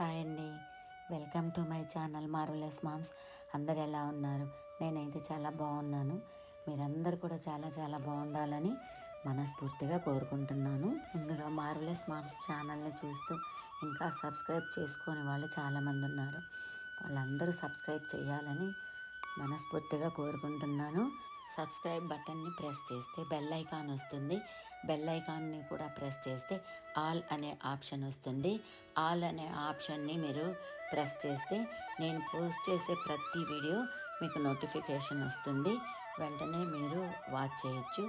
Hi అండి. Welcome to my channel marvellous moms. అందరు ఎలా ఉన్నారు? నేనైతే చాలా బాగున్నాను. మీరందరూ కూడా చాలా చాలా బాగుండాలని మనస్ఫూర్తిగా కోరుకుంటున్నాను. ముందుగా మార్వలెస్ మామ్స్ ఛానల్ని చూస్తూ ఇంకా సబ్స్క్రైబ్ చేసుకొని వాళ్ళు చాలామంది ఉన్నారు. వాళ్ళందరూ సబ్స్క్రైబ్ చేయాలని మనస్ఫూర్తిగా కోరుకుంటున్నాను. సబ్స్క్రైబ్ బటన్ని ప్రెస్ చేస్తే బెల్ ఐకాన్ వస్తుంది. బెల్ ఐకాన్ని కూడా ప్రెస్ చేస్తే ఆల్ అనే ఆప్షన్ వస్తుంది. ఆల్ అనే ఆప్షన్ని మీరు ప్రెస్ చేస్తే నేను పోస్ట్ చేసే ప్రతి వీడియో మీకు నోటిఫికేషన్ వస్తుంది. వెంటనే మీరు వాచ్ చేయొచ్చు.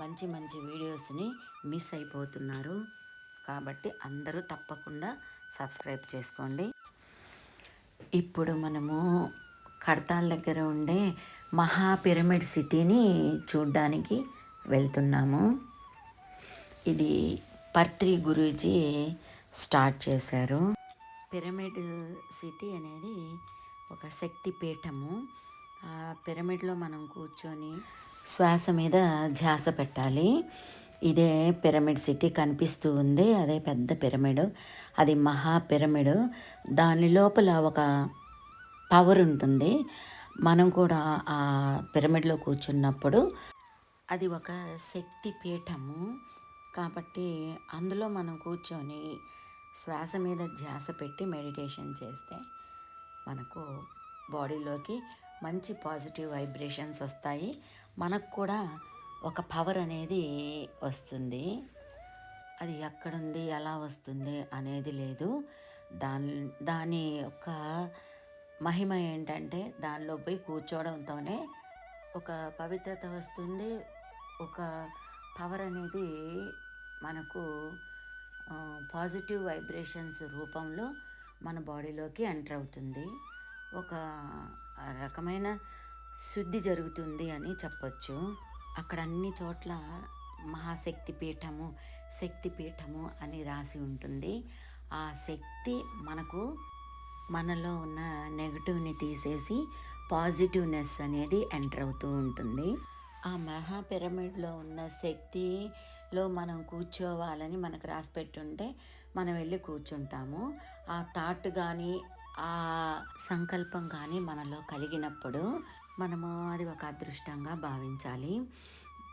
మంచి మంచి వీడియోస్ని మిస్ అయిపోతున్నారు. కాబట్టి అందరూ తప్పకుండా సబ్స్క్రైబ్ చేసుకోండి. ఇప్పుడు మనము కడతాల దగ్గర ఉండే మహా పిరమిడ్ సిటీని చూడ్డానికి వెళ్తున్నాము. ఇది పర్త్రి గురూజీ స్టార్ట్ చేశారు. పిరమిడ్ సిటీ అనేది ఒక శక్తి పీఠము. ఆ పిరమిడ్లో మనం కూర్చొని శ్వాస మీద ధ్యాస పెట్టాలి. ఇదే పిరమిడ్ సిటీ కనిపిస్తూ ఉంది. అదే పెద్ద పిరమిడ్. అది మహా పిరమిడ్. దాని లోపల ఒక పవర్ ఉంటుంది. మనం కూడా ఆ పిరమిడ్లో కూర్చున్నప్పుడు అది ఒక శక్తి పీఠము. కాబట్టి అందులో మనం కూర్చొని శ్వాస మీద ధ్యాస పెట్టి మెడిటేషన్ చేస్తే మనకు బాడీలోకి మంచి పాజిటివ్ వైబ్రేషన్స్ వస్తాయి. మనకు కూడా ఒక పవర్ అనేది వస్తుంది. అది ఎక్కడుంది ఎలా వస్తుంది అనేది లేదు. దాని దాని యొక్క మహిమ ఏంటంటే దానిలో పోయి కూర్చోవడంతోనే ఒక పవిత్రత వస్తుంది. ఒక పవర్ అనేది మనకు పాజిటివ్ వైబ్రేషన్స్ రూపంలో మన బాడీలోకి ఎంటర్ అవుతుంది. ఒక రకమైన శుద్ధి జరుగుతుంది అని చెప్పచ్చు. అక్కడ అన్ని చోట్ల మహాశక్తి పీఠము శక్తి పీఠము అని రాసి ఉంటుంది. ఆ శక్తి మనకు మనలో ఉన్న నెగటివ్ని తీసేసి పాజిటివ్నెస్ అనేది ఎంటర్ అవుతూ ఉంటుంది. ఆ మహా పిరమిడ్లో ఉన్న శక్తిలో మనం కూర్చోవాలని మనకు రాసి పెట్టుంటే మనం వెళ్ళి కూర్చుంటాము. ఆ థాట్ కానీ ఆ సంకల్పం కానీ మనలో కలిగినప్పుడు మనము అది ఒక అదృష్టంగా భావించాలి.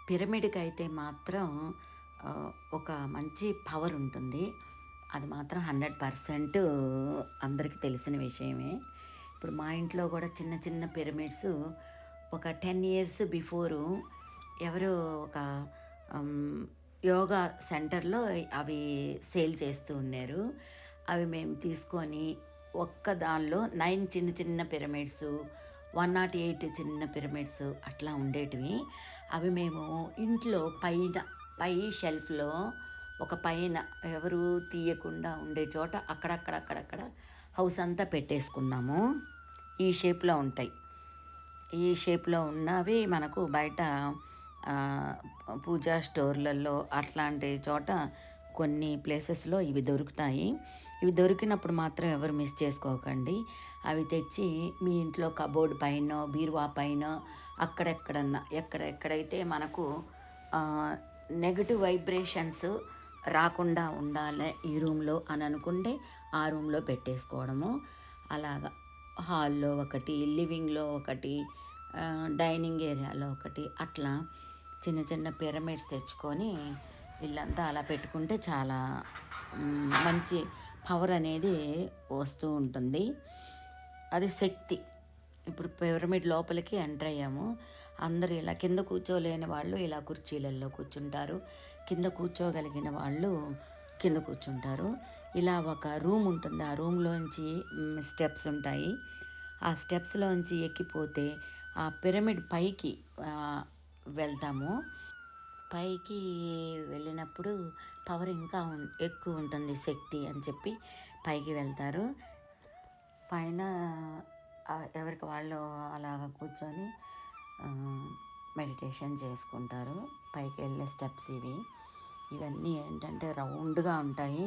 పిరమిడ్కి అయితే మాత్రం ఒక మంచి పవర్ ఉంటుంది. అది మాత్రం హండ్రెడ్ పర్సెంట్ అందరికీ తెలిసిన విషయమే. ఇప్పుడు మా ఇంట్లో కూడా చిన్న చిన్న పిరమిడ్స్ ఒక టెన్ ఇయర్స్ బిఫోరు ఎవరో ఒక యోగా సెంటర్లో అవి సేల్ చేస్తూ ఉన్నారు. అవి మేము తీసుకొని ఒక్క దానిలో నైన్ చిన్న చిన్న పిరమిడ్స్ వన్ నాట్ ఎయిట్ చిన్న పిరమిడ్స్ అట్లా ఉండేటివి. అవి మేము ఇంట్లో పైన పై షెల్ఫ్లో ఒక పైన ఎవరు తీయకుండా ఉండే చోట అక్కడక్కడ అక్కడక్కడ హౌస్ అంతా పెట్టేసుకున్నాము. ఈ షేప్లో ఉంటాయి. ఈ షేప్లో ఉన్నవి మనకు బయట పూజా స్టోర్లలో అట్లాంటి చోట కొన్ని ప్లేసెస్లో ఇవి దొరుకుతాయి. ఇవి దొరికినప్పుడు మాత్రం ఎవరు మిస్ చేసుకోకండి. అవి తెచ్చి మీ ఇంట్లో కబోర్డ్ పైన బీరువా పైన అక్కడెక్కడన్నా ఎక్కడెక్కడైతే మనకు నెగటివ్ వైబ్రేషన్స్ రాకుండా ఉండాలి ఈ రూమ్లో అని అనుకుంటే ఆ రూమ్లో పెట్టేసుకోవడము. అలాగా. హాల్లో ఒకటి లివింగ్లో ఒకటి డైనింగ్ ఏరియాలో ఒకటి అట్లా చిన్న చిన్న పిరమిడ్స్ తెచ్చుకొని ఇల్లంతా అలా పెట్టుకుంటే చాలా మంచి పవర్ అనేది వస్తూ ఉంటుంది. అది శక్తి. ఇప్పుడు పిరమిడ్ లోపలికి ఎంటర్ అయ్యాము. అందరూ ఇలా కింద కూర్చోలేని వాళ్ళు ఇలా కుర్చీలలో కూర్చుంటారు. కింద కూర్చోగలిగిన వాళ్ళు కింద కూర్చుంటారు. ఇలా ఒక రూమ్ ఉంటుంది. ఆ రూమ్లోంచి స్టెప్స్ ఉంటాయి. ఆ స్టెప్స్లోంచి ఎక్కిపోతే ఆ పిరమిడ్ పైకి వెళ్తాము. పైకి వెళ్ళినప్పుడు పవర్ ఇంకా ఎక్కువ ఉంటుంది శక్తి అని చెప్పి పైకి వెళ్తారు. పైన ఎవరికి వాళ్ళు అలాగ కూర్చొని మెడిటేషన్ చేసుకుంటారు. పైకి వెళ్ళే స్టెప్స్ ఇవి. ఇవన్నీ ఏంటంటే రౌండ్గా ఉంటాయి.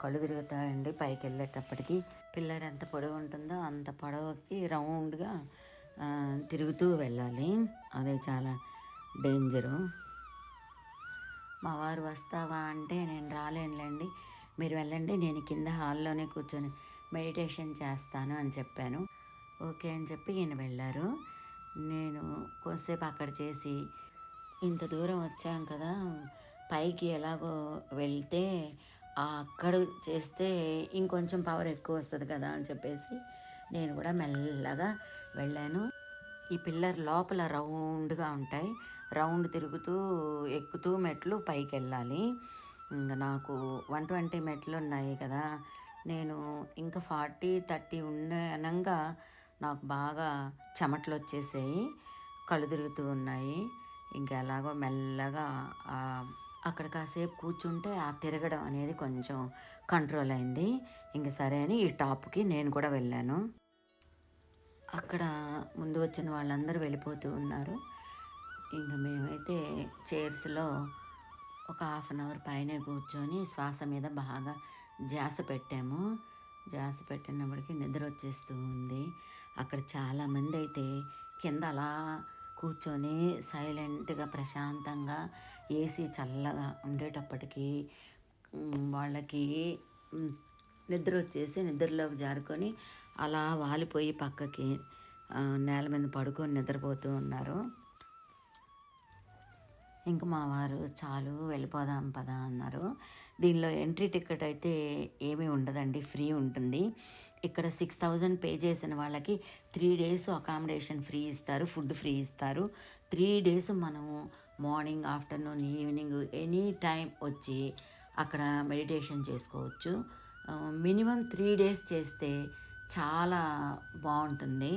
కళ్ళు తిరుగుతాయండి పైకి వెళ్ళేటప్పటికి పిల్లర్ ఎంత పొడవు ఉంటుందో అంత పొడవుకి రౌండ్గా తిరుగుతూ వెళ్ళాలి. అదే చాలా డేంజరు. మా వారు వస్తావా అంటే నేను రాలేనులేండి. మీరు వెళ్ళండి నేను కింద హాల్లోనే కూర్చొని మెడిటేషన్ చేస్తాను అని చెప్పాను. ఓకే అని చెప్పి ఈయన వెళ్ళారు. నేను కొద్దిసేపు అక్కడ చేసి ఇంత దూరం వచ్చాం కదా పైకి ఎలాగో వెళ్తే అక్కడ చేస్తే ఇంకొంచెం పవర్ ఎక్కువ వస్తుంది కదా అని చెప్పేసి నేను కూడా మెల్లగా వెళ్ళాను. ఈ పిల్లర్ లోపల రౌండ్గా ఉంటాయి. రౌండ్ తిరుగుతూ ఎక్కుతూ మెట్లు పైకి వెళ్ళాలి ఇంకా నాకు వన్ ట్వంటీ మెట్లు ఉన్నాయి కదా. నేను ఇంకా ఫార్టీ థర్టీ ఉండే అనంగా నాకు బాగా చెమటలు వచ్చేసాయి. కళ్ళు తిరుగుతూ ఉన్నాయి. ఇంకా ఎలాగో మెల్లగా అక్కడ కాసేపు కూర్చుంటే ఆ తిరగడం అనేది కొంచెం కంట్రోల్ అయింది. ఇంక సరే అని ఈ టాప్కి నేను కూడా వెళ్ళాను. అక్కడ ముందు వచ్చిన వాళ్ళందరూ వెళ్ళిపోతూ ఉన్నారు. ఇంకా మేమైతే చైర్స్లో ఒక హాఫ్ అన్ అవర్ పైనే కూర్చొని శ్వాస మీద బాగా జాస పెట్టాము. జాస పెట్టినప్పటికీ నిద్ర వచ్చేస్తూ ఉంది. అక్కడ చాలామంది అయితే కింద అలా కూర్చొని సైలెంట్గా ప్రశాంతంగా ఏసీ చల్లగా ఉండేటప్పటికీ వాళ్ళకి నిద్ర వచ్చేసి నిద్రలో జారుకొని అలా వాలిపోయి పక్కకి నేల మీద పడుకొని నిద్రపోతూ ఉన్నారు. ఇంక మా వారు చాలు వెళ్ళిపోదాం పదా అన్నారు. దీనిలో ఎంట్రీ టికెట్ అయితే ఏమీ ఉండదండి ఫ్రీ ఉంటుంది. ఇక్కడ సిక్స్ థౌజండ్ పే చేసిన వాళ్ళకి త్రీ డేస్ అకామిడేషన్ ఫ్రీ ఇస్తారు ఫుడ్ ఫ్రీ ఇస్తారు. త్రీ డేస్ మనము morning afternoon evening any time వచ్చి అక్కడ మెడిటేషన్ చేసుకోవచ్చు. మినిమం త్రీ డేస్ చేస్తే చాలా బాగుంటుంది.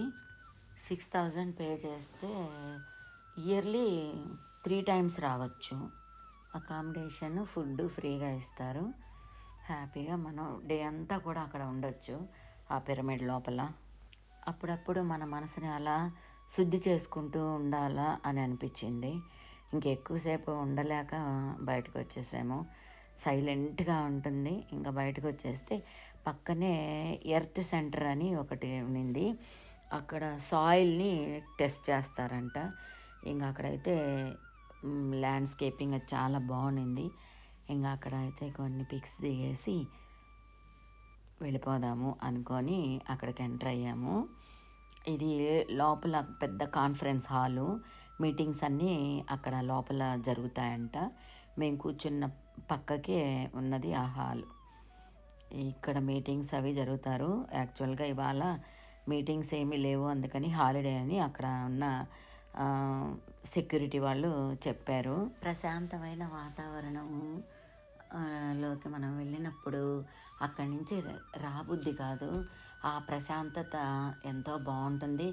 సిక్స్ థౌజండ్ పే చేస్తే ఇయర్లీ త్రీ టైమ్స్ రావచ్చు. అకామిడేషన్ ఫుడ్ ఫ్రీగా ఇస్తారు. హ్యాపీగా మనం డే అంతా కూడా అక్కడ ఉండొచ్చు. ఆ పిరమిడ్ లోపల. అప్పుడప్పుడు మన మనసుని అలా శుద్ధి చేసుకుంటూ ఉండాలా అని అనిపించింది. ఇంకెక్కువసేపు ఉండలేక బయటకు వచ్చేసాము సైలెంట్గా ఉంటుంది. ఇంకా బయటకు వచ్చేస్తే పక్కనే ఎర్త్ సెంటర్ అని ఒకటి ఉండింది అక్కడ సాయిల్ని టెస్ట్ చేస్తారంట. ఇంకా అక్కడైతే ల్యాండ్స్కేపింగ్ అది చాలా బాగుండింది. ఇంకా అక్కడ అయితే కొన్ని పిక్స్ దిగేసి వెళ్ళిపోదాము అనుకొని అక్కడికి ఎంటర్ అయ్యాము. ఇది లోపల పెద్ద కాన్ఫరెన్స్ హాలు. మీటింగ్స్ అన్నీ అక్కడ లోపల జరుగుతాయంట. మేము కూర్చున్న పక్కకే ఉన్నది ఆ హాల్. ఇక్కడ మీటింగ్స్ అవి జరుగుతారు. యాక్చువల్గా ఇవాళ మీటింగ్స్ ఏమీ లేవు అందుకని హాలిడే అని అక్కడ ఉన్న సెక్యూరిటీ వాళ్ళు చెప్పారు. ప్రశాంతమైన వాతావరణం లోకి మనం వెళ్ళినప్పుడు అక్కడి నుంచి రాబుద్ది కాదు. ఆ ప్రశాంతత ఎంతో బాగుంటుంది.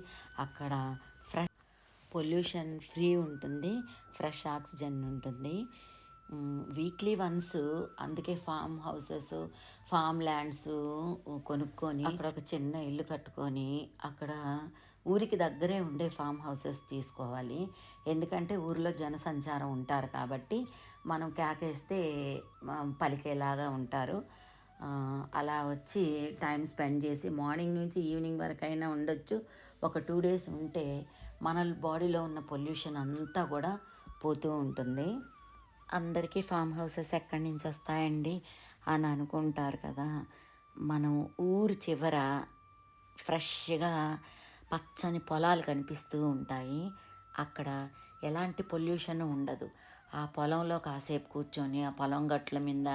అక్కడ ఫ్రెష్ పొల్యూషన్ ఫ్రీ ఉంటుంది. ఫ్రెష్ ఆక్సిజన్ ఉంటుంది. వీక్లీ వన్స్ అందుకే ఫామ్ హౌసెస్ ఫామ్ ల్యాండ్స్ కొనుక్కొని అక్కడ ఒక చిన్న ఇల్లు కట్టుకొని అక్కడ ఊరికి దగ్గరే ఉండే ఫామ్ హౌసెస్ తీసుకోవాలి. ఎందుకంటే ఊరిలో జనసంచారం ఉంటారు కాబట్టి మనం కేకేస్తే పలికేలాగా ఉంటారు. అలా వచ్చి టైం స్పెండ్ చేసి మార్నింగ్ నుంచి ఈవినింగ్ వరకు అయినా ఉండొచ్చు. ఒక టూ డేస్ ఉంటే మన బాడీలో ఉన్న పొల్యూషన్ అంతా కూడా పోతూ ఉంటుంది. అందరికీ ఫామ్ హౌసెస్ ఎక్కడి నుంచి వస్తాయండి అని అనుకుంటారు కదా. మనం ఊరు చివర ఫ్రెష్గా పచ్చని పొలాలు కనిపిస్తూ ఉంటాయి. అక్కడ ఎలాంటి పొల్యూషన్ ఉండదు. ఆ పొలంలో కాసేపు కూర్చొని ఆ పొలం గట్ల మీద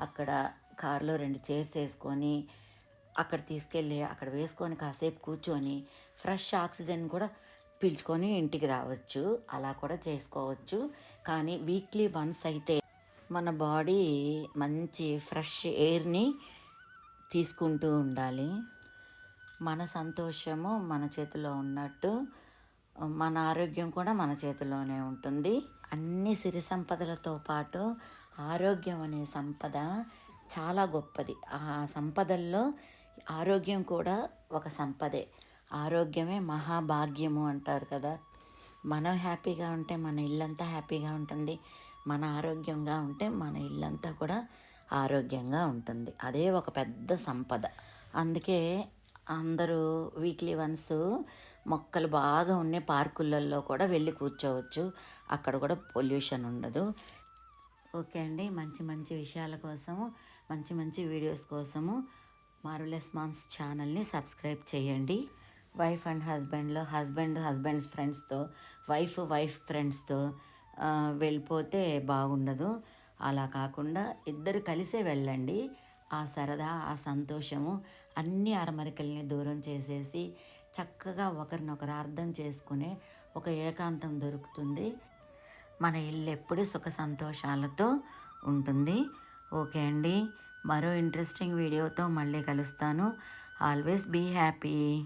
అక్కడ కారులో రెండు చైర్స్ వేసుకొని అక్కడ తీసుకెళ్ళి అక్కడ వేసుకొని కాసేపు కూర్చొని ఫ్రెష్ ఆక్సిజన్ కూడా పీల్చుకొని ఇంటికి రావచ్చు. అలా కూడా చేసుకోవచ్చు. కానీ వీక్లీ వన్స్ అయితే మన బాడీ మంచి ఫ్రెష్ ఎయిర్ని తీసుకుంటూ ఉండాలి. మన సంతోషము మన చేతిలో ఉన్నట్టు మన ఆరోగ్యం కూడా మన చేతిలోనే ఉంటుంది. అన్ని సిరి సంపదలతో పాటు ఆరోగ్యం అనే సంపద చాలా గొప్పది. ఆ సంపదల్లో ఆరోగ్యం కూడా ఒక సంపదే. ఆరోగ్యమే మహాభాగ్యము అంటారు కదా. మనం హ్యాపీగా ఉంటే మన ఇల్లంతా హ్యాపీగా ఉంటుంది. మన ఆరోగ్యంగా ఉంటే మన ఇల్లంతా కూడా ఆరోగ్యంగా ఉంటుంది. అదే ఒక పెద్ద సంపద. అందుకే అందరూ వీక్లీ వన్స్ మొక్కలు బాగా ఉండే పార్కులలో కూడా వెళ్ళి కూర్చోవచ్చు. అక్కడ కూడా పొల్యూషన్ ఉండదు. ఓకే అండి. మంచి మంచి విషయాల కోసము మంచి మంచి వీడియోస్ కోసము మారులెస్ మామ్స్ ఛానల్ని సబ్స్క్రైబ్ చేయండి. వైఫ్ అండ్ హస్బెండ్లో హస్బెండ్ హస్బెండ్ ఫ్రెండ్స్తో వైఫ్ వైఫ్ ఫ్రెండ్స్తో వెళ్ళిపోతే బాగుండదు. అలా కాకుండా ఇద్దరు కలిసే వెళ్ళండి. ఆ సరదా ఆ సంతోషము అన్ని అరమరికల్ని దూరం చేసేసి చక్కగా ఒకరినొకరు అర్థం చేసుకునే ఒక ఏకాంతం దొరుకుతుంది. మన ఇల్లు ఎప్పుడు సుఖ సంతోషాలతో ఉంటుంది. ఓకే అండి. మరో ఇంట్రెస్టింగ్ వీడియోతో మళ్ళీ కలుస్తాను. Always be happy.